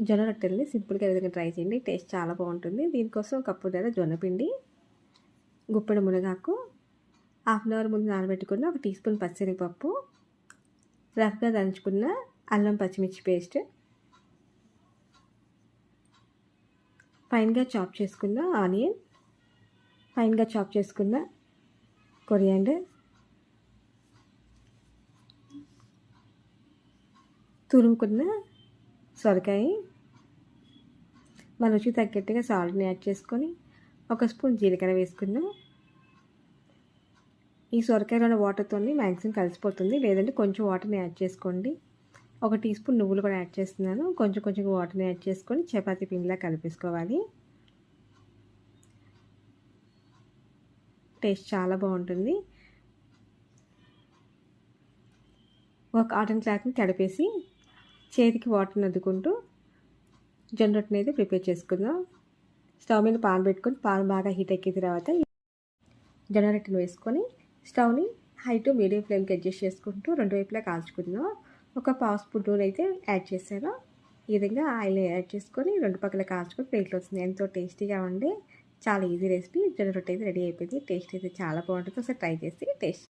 జొన్న రొట్టెల్ని సింపుల్గా విధంగా ట్రై చేయండి. టేస్ట్ చాలా బాగుంటుంది. దీనికోసం కప్పు దగ్గర జొన్న పిండి గుప్పెడు మునగాకు హాఫ్ అన్ అవర్ ముందు నానబెట్టుకున్న ఒక టీ స్పూన్ పచ్చిశనగపప్పు రఫ్గా దంచుకున్న అల్లం పచ్చిమిర్చి పేస్ట్ ఫైన్గా చాప్ చేసుకున్న ఆనియన్ ఫైన్గా చాప్ చేసుకున్న కొరియాండర్ తురుముకున్న సొరకాయ. మన రుచికి తగ్గట్టుగా సాల్ట్ని యాడ్ చేసుకొని ఒక స్పూన్ జీలకర్ర వేసుకుందాం. ఈ సొరకాయలో వాటర్తో మ్యాక్సిమం కలిసిపోతుంది. లేదంటే కొంచెం వాటర్ని యాడ్ చేసుకోండి. ఒక టీ స్పూన్ నువ్వులు కూడా యాడ్ చేస్తున్నాను. కొంచెం కొంచెం వాటర్ని యాడ్ చేసుకొని చపాతీ పిండిలా కలిపేసుకోవాలి. టేస్ట్ చాలా బాగుంటుంది. ఒక కాటన్ క్లాత్ని తడిపేసి చేతికి వాటర్ని అద్దుకుంటూ జొన్న రొట్టెని అయితే ప్రిపేర్ చేసుకుందాం. స్టవ్ మీద పాలు పెట్టుకొని పాలు బాగా హీట్ ఎక్కిన తర్వాత జొన్న రొట్టెని వేసుకొని స్టవ్ని హై టు మీడియం ఫ్లేమ్కి అడ్జస్ట్ చేసుకుంటూ రెండు వైపులా కాల్చుకుందాం. ఒక పావు స్పూన్ నూనె అయితే యాడ్ చేశాను. ఈ విధంగా ఆయిల్ యాడ్ చేసుకొని రెండు పక్కల కాల్చుకొని ప్లేట్లో వస్తుంది. ఎంతో టేస్టీగా ఉండి చాలా ఈజీ రెసిపీ. జొన్న రొట్టె అయితే రెడీ అయిపోయింది. టేస్ట్ అయితే చాలా బాగుంటుంది. ఒకసారి ట్రై చేసి టేస్ట్